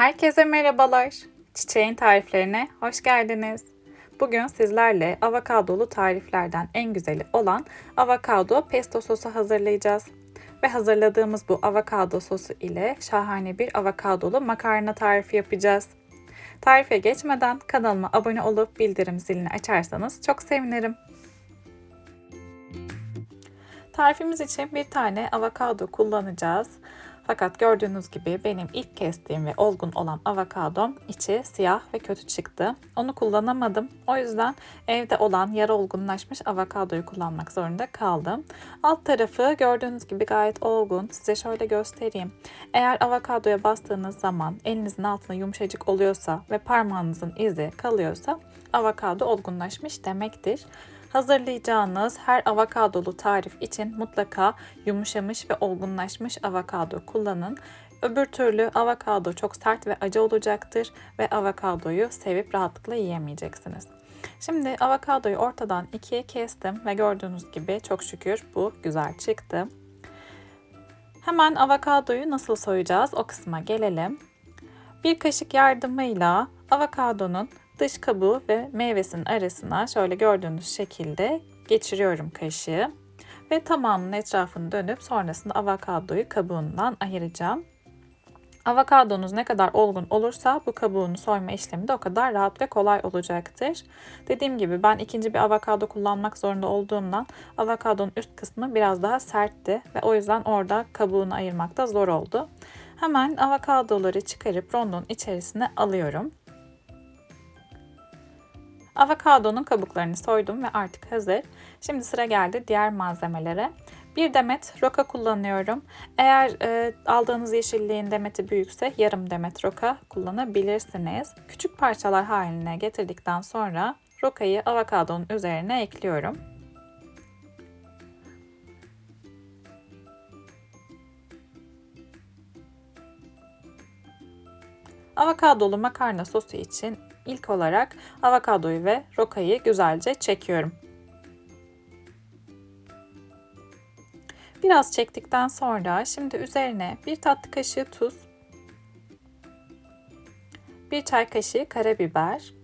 Herkese merhabalar. Çiçeğin tariflerine hoş geldiniz. Bugün sizlerle avokadolu tariflerden en güzeli olan avokado pesto sosu hazırlayacağız. Ve hazırladığımız bu avokado sosu ile şahane bir avokadolu makarna tarifi yapacağız. Tarife geçmeden kanalıma abone olup bildirim zilini açarsanız çok sevinirim. Tarifimiz için bir tane avokado kullanacağız. Fakat gördüğünüz gibi benim ilk kestiğim ve olgun olan avokadom içi siyah ve kötü çıktı. Onu kullanamadım. O yüzden evde olan yarı olgunlaşmış avokadoyu kullanmak zorunda kaldım. Alt tarafı gördüğünüz gibi gayet olgun. Size şöyle göstereyim. Eğer avokadoya bastığınız zaman elinizin altına yumuşacık oluyorsa ve parmağınızın izi kalıyorsa avokado olgunlaşmış demektir. Hazırlayacağınız her avokadolu tarif için mutlaka yumuşamış ve olgunlaşmış avokado kullanın. Öbür türlü avokado çok sert ve acı olacaktır ve avokadoyu sevip rahatlıkla yiyemeyeceksiniz. Şimdi avokadoyu ortadan ikiye kestim ve gördüğünüz gibi çok şükür bu güzel çıktı. Hemen avokadoyu nasıl soyacağız o kısma gelelim. Bir kaşık yardımıyla avokadonun dış kabuğu ve meyvesinin arasına şöyle gördüğünüz şekilde geçiriyorum kaşığı. Ve tamamının etrafını dönüp sonrasında avokadoyu kabuğundan ayıracağım. Avokadonuz ne kadar olgun olursa bu kabuğunu soyma işlemi de o kadar rahat ve kolay olacaktır. Dediğim gibi ben ikinci bir avokado kullanmak zorunda olduğumdan avokadonun üst kısmı biraz daha sertti ve o yüzden orada kabuğunu ayırmakta zor oldu. Hemen avokadoları çıkarıp rondonun içerisine alıyorum. Avokadonun kabuklarını soydum ve artık hazır. Şimdi sıra geldi diğer malzemelere. Bir demet roka kullanıyorum. Eğer e, aldığınız yeşilliğin demeti büyükse yarım demet roka kullanabilirsiniz. Küçük parçalar haline getirdikten sonra rokayı avokadonun üzerine ekliyorum. Avokadolu makarna sosu için ilk olarak avokadoyu ve rokayı güzelce çekiyorum. Biraz çektikten sonra şimdi üzerine bir tatlı kaşığı tuz, bir çay kaşığı karabiber,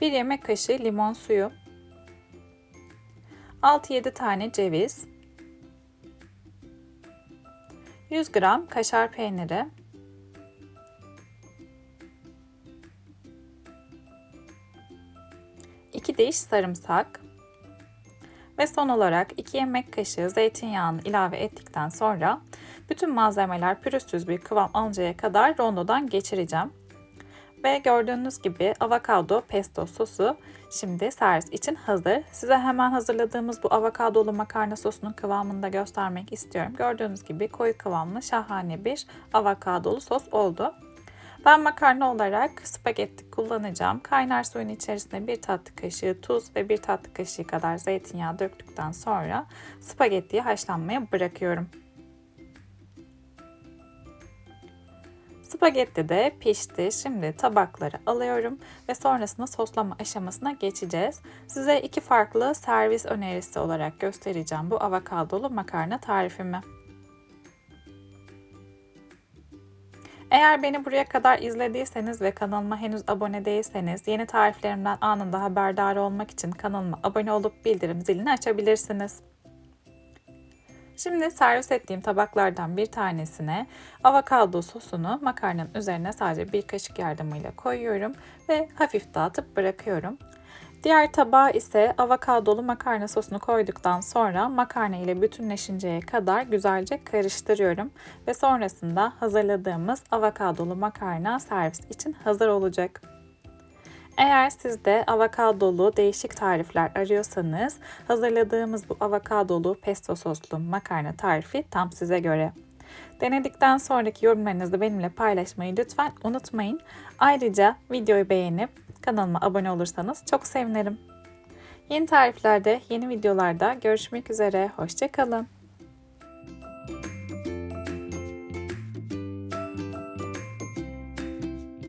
bir yemek kaşığı limon suyu, 6-7 tane ceviz, 100 gram kaşar peyniri, 2 diş sarımsak ve son olarak 2 yemek kaşığı zeytinyağını ilave ettikten sonra bütün malzemeler pürüzsüz bir kıvam alıncaya kadar rondodan geçireceğim. Ve gördüğünüz gibi avokado pesto sosu şimdi servis için hazır. Size hemen hazırladığımız bu avokadolu makarna sosunun kıvamını da göstermek istiyorum. Gördüğünüz gibi koyu kıvamlı şahane bir avokadolu sos oldu. Ben makarna olarak spagetti kullanacağım. Kaynar suyun içerisine bir tatlı kaşığı tuz ve bir tatlı kaşığı kadar zeytinyağı döktükten sonra spagettiyi haşlanmaya bırakıyorum. Spagetti de pişti. Şimdi tabakları alıyorum ve sonrasında soslama aşamasına geçeceğiz. Size iki farklı servis önerisi olarak göstereceğim bu avokadolu makarna tarifimi. Eğer beni buraya kadar izlediyseniz ve kanalıma henüz abone değilseniz yeni tariflerimden anında haberdar olmak için kanalıma abone olup bildirim zilini açabilirsiniz. Şimdi servis ettiğim tabaklardan bir tanesine avokado sosunu makarnanın üzerine sadece bir kaşık yardımıyla koyuyorum ve hafif dağıtıp bırakıyorum. Diğer tabağa ise avokadolu makarna sosunu koyduktan sonra makarna ile bütünleşinceye kadar güzelce karıştırıyorum ve sonrasında hazırladığımız avokadolu makarna servis için hazır olacak. Eğer siz de avokadolu değişik tarifler arıyorsanız hazırladığımız bu avokadolu pesto soslu makarna tarifi tam size göre. Denedikten sonraki yorumlarınızı benimle paylaşmayı lütfen unutmayın. Ayrıca videoyu beğenip Kanalıma abone olursanız çok sevinirim. Yeni tariflerde, yeni videolarda görüşmek üzere. Hoşçakalın.